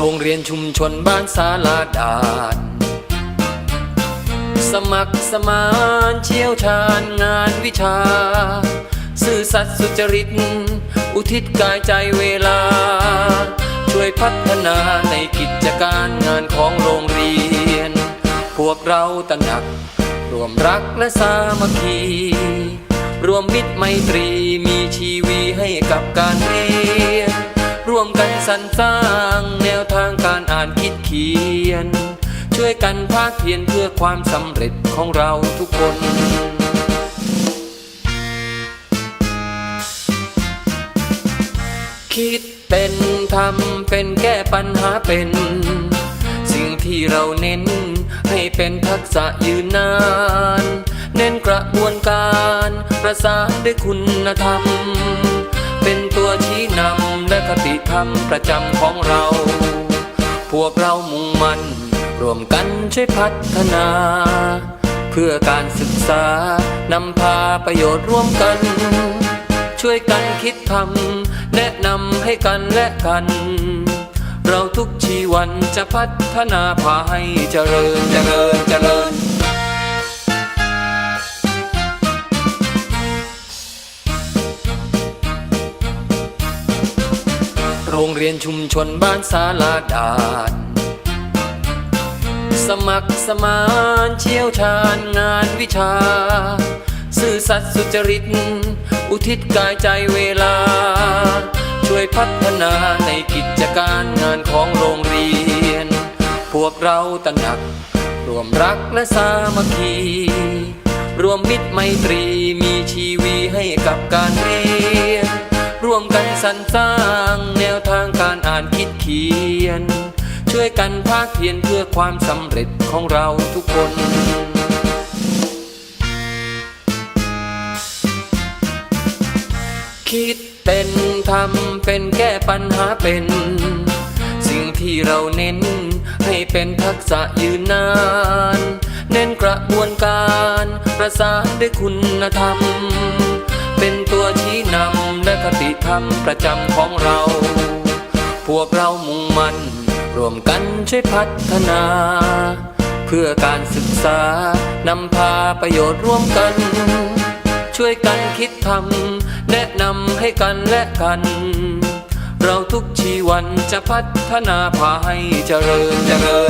รงเรียนชุมชนบ้านสาลาดานสมัครสมานเชี่ยวชาญงานวิชา ซื่อสัตย์สุจริต อุทิศกายใจเวลา ช่วยพัฒนาในกิจการงานของโรงเรียน พวกเราตระหนัก รวมรักและสามัคคี รวมมิตรไมตรีมีชีวีให้กับการเรียน ร่วมกัน สรรสร้างแนวทางการอ่านคิดเขียน ช่วยกันภาคเพียรเพื่อความสำเร็จของเราทุกคนคิดเป็นทำเป็นแก้ปัญหาเป็น สิ่งที่เราเน้นให้เป็นทักษะยืนนาน เน้นกระบวนการ ประสานด้วยคุณธรรม เป็นตัวชี้นำ คติธรรมประจำของเรา พวกเรามุ่งมั่นรวมกันช่วยพัฒนา เพื่อการศึกษานำพาประโยชน์ร่วมกัน ช่วยกันคิดทำแนะนำให้กันและกัน เราทุกชีวันจะพัฒนาพาให้เจริญเจริญเจริญ โรงเรียนชุมชนบ้านสาลาดานสมัครสมานเชี่ยวชาญงานวิชา ซื่อสัตย์สุจริต อุทิศกายใจเวลา ช่วยพัฒนาในกิจการงานของโรงเรียน พวกเราตระหนัก รวมรักและสามัคคี รวมมิตรไมตรีมีชีวีให้กับการเรียน ร่วมกันสรรสร้าง ช่วยกันภาคเพียรเพื่อความสำเร็จของเราทุกคนคิดเป็นทำเป็นแก้ปัญหาเป็น สิ่งที่เราเน้นให้เป็นทักษะยืนนาน เน้นกระบวนการประสานด้วยคุณธรรม เป็นตัวชี้นำและคติธรรมประจำของเรา พวกเรามุ่งมั่น รวมกันช่วยพัฒนา เพื่อการศึกษานำพาประโยชน์ร่วมกัน ช่วยกันคิดทำแนะนำให้กันและกัน เราทุกชีวันจะพัฒนาพาให้เจริญเจริญเจริญ